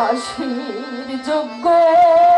다시 잊었고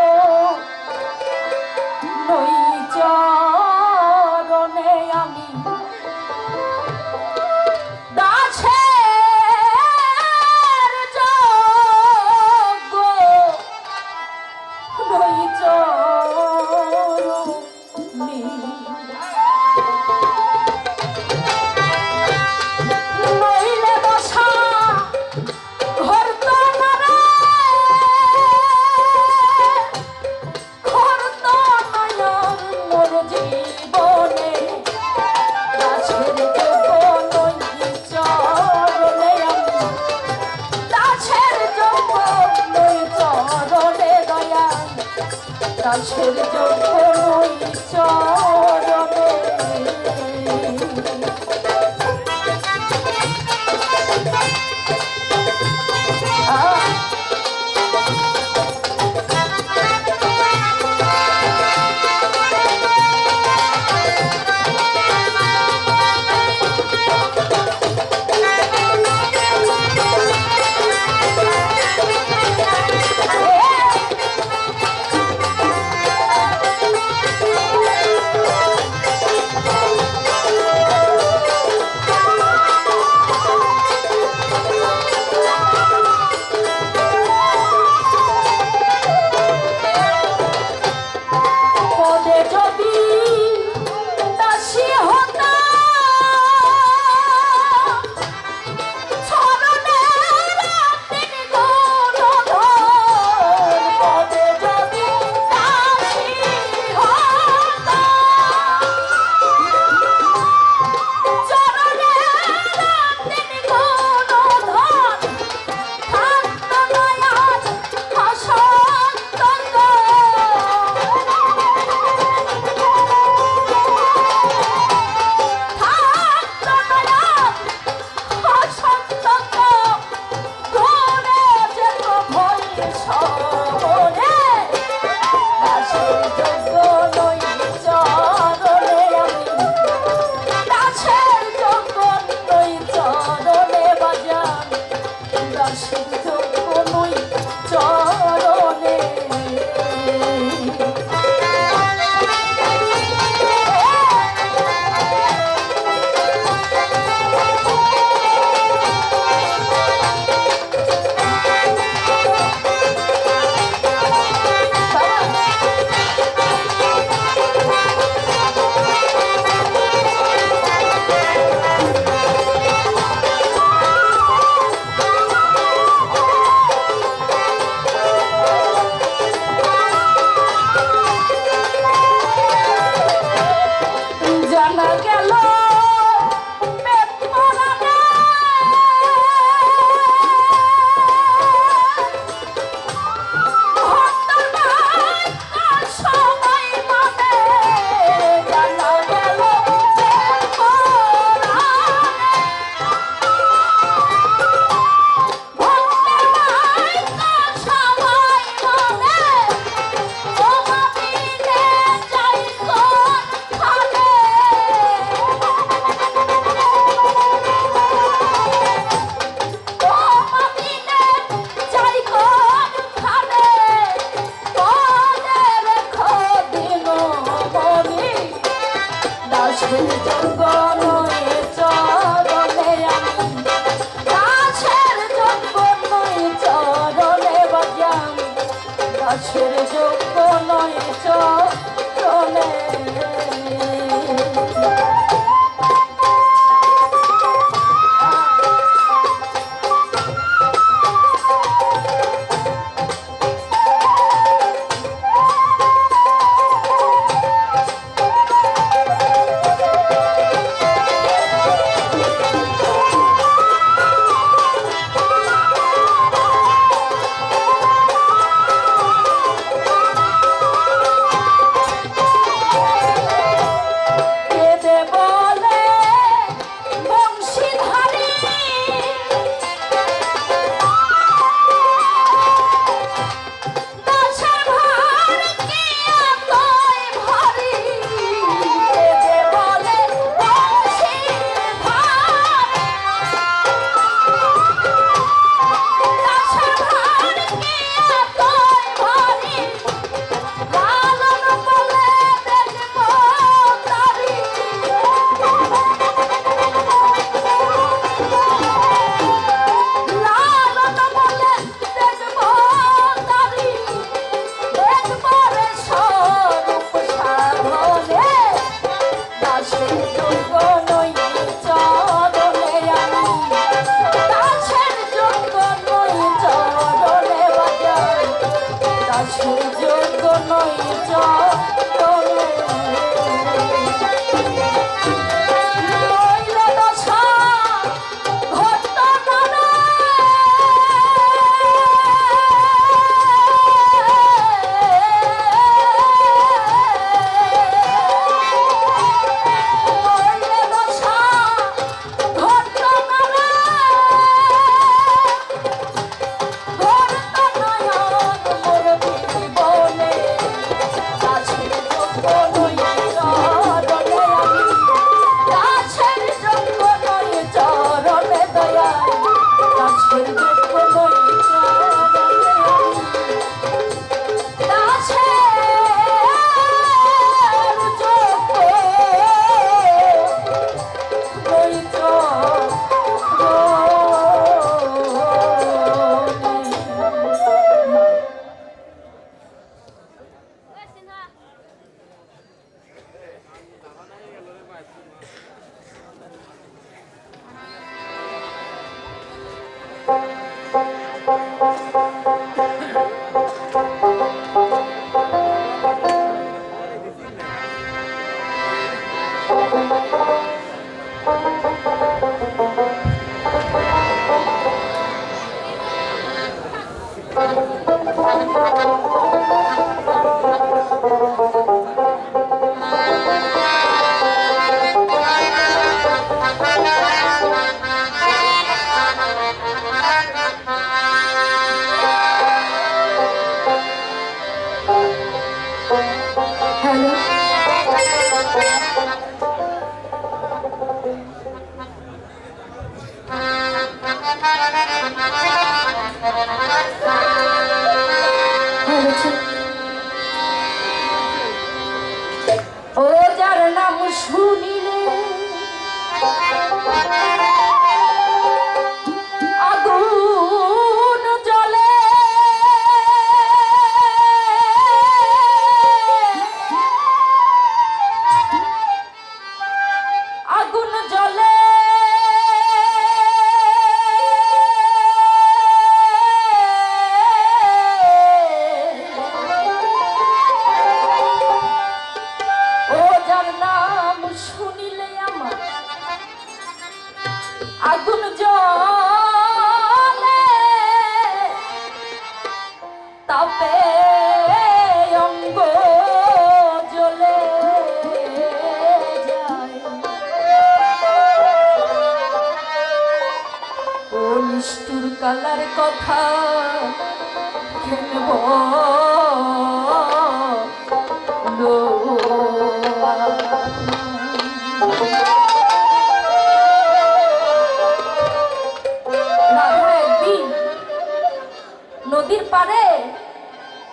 নদীর পাড়ে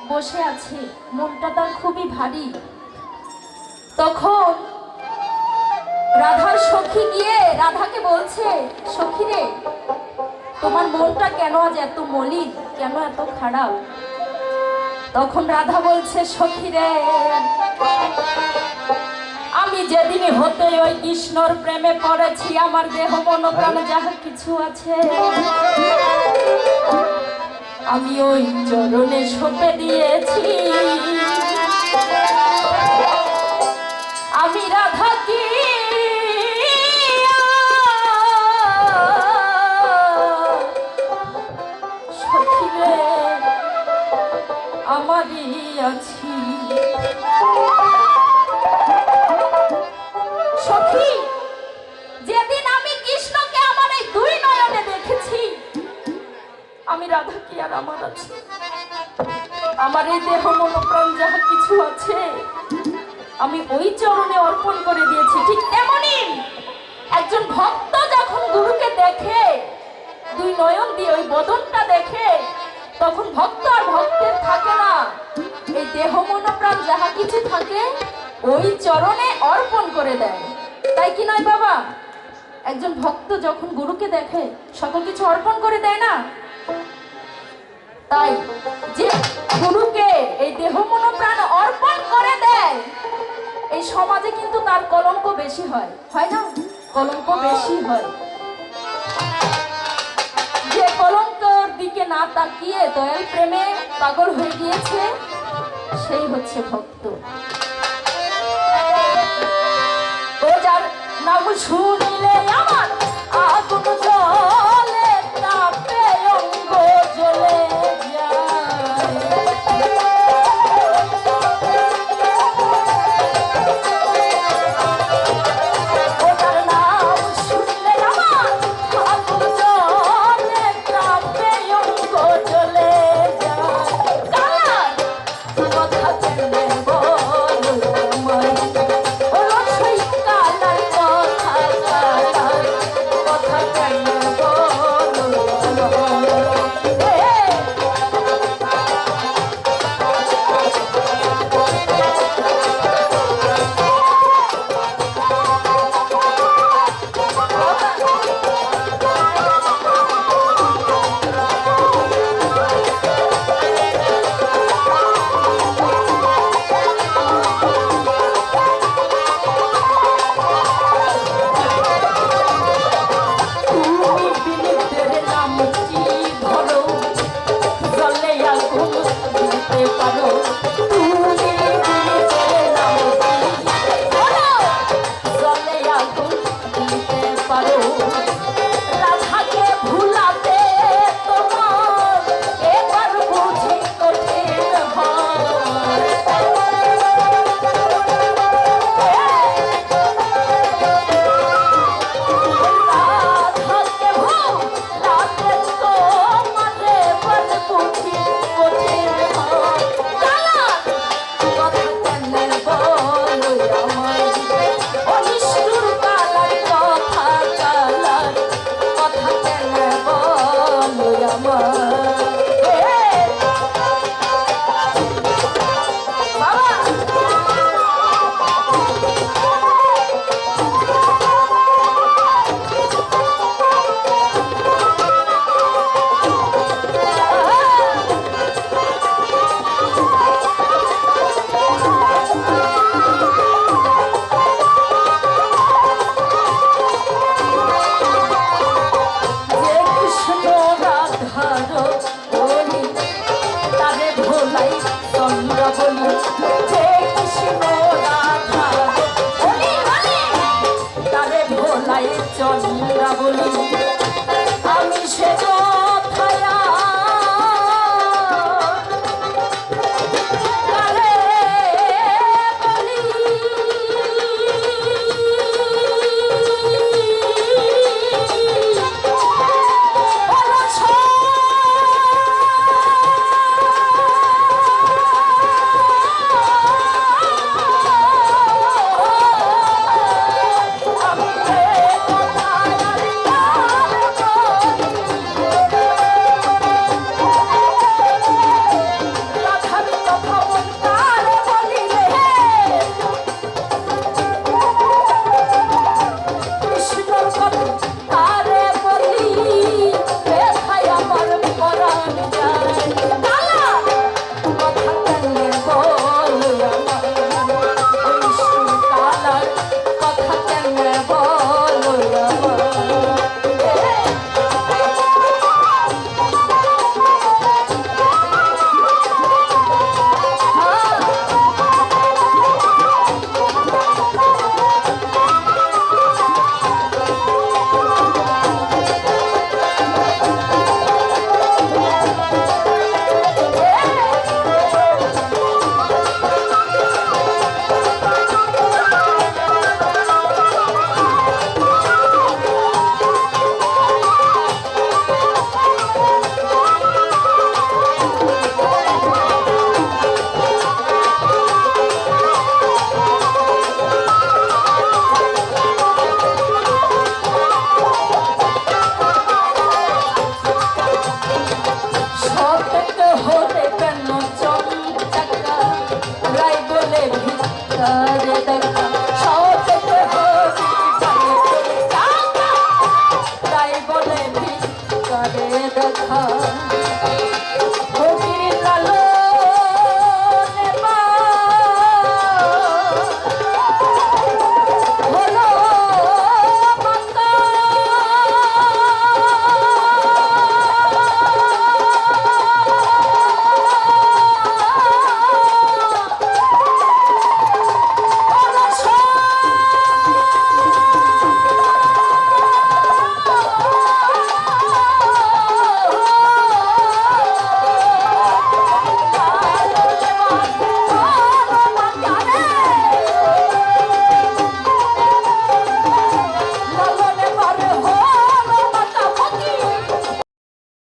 বসে আছে। মনটা তার খুবই ভারী। তখন রাধার সখী গিয়ে রাধাকে বলছে, সখী রে, তোমার মনটা কেন আজ এত মলিন? কেন এত খারাপ? তখন রাধা বলছে, সখী রে, আমি যেদিন হতে ওই কৃষ্ণর প্রেমে পড়েছি, আমার দেহ মন প্রাণ যাহা কিছু আছে। আমি ওই চরণে সঁপে দিয়েছি। আমি রাধা কি? আমারই আছি। আমি রাধা কি আর আমার আছে। আমার এই দেহ মন প্রাণ যাহা কিছু আছে, আমি ওই চরণে অর্পণ করে দিয়েছি। ঠিক তেমনি একজন ভক্ত যখন গুরুকে দেখে, দুই নয়ন দিয়ে ওই বদনটা দেখে, তখন ভক্ত আর ভক্তের থাকে না। এই দেহ মন প্রাণ যাহা কিছু থাকে, ওই চরণে অর্পণ করে দেয়। তাই কি নয় বাবা? একজন ভক্ত যখন গুরুকে দেখে, সকল কিছু অর্পণ করে দেয় না? তাই যে গুরুকে এই দেহ মন প্রাণ অর্পণ করে দেয়, এই সমাজে কিন্তু তার কলঙ্ক বেশি হয়। হয় না? কলঙ্ক বেশি হয়। যে কলঙ্কর দিকে না তাকিয়ে দয়াল প্রেমে পাগল হয়ে গিয়েছে, সেই হচ্ছে ভক্ত। ও যার নাম শুনিলে আমার আগুন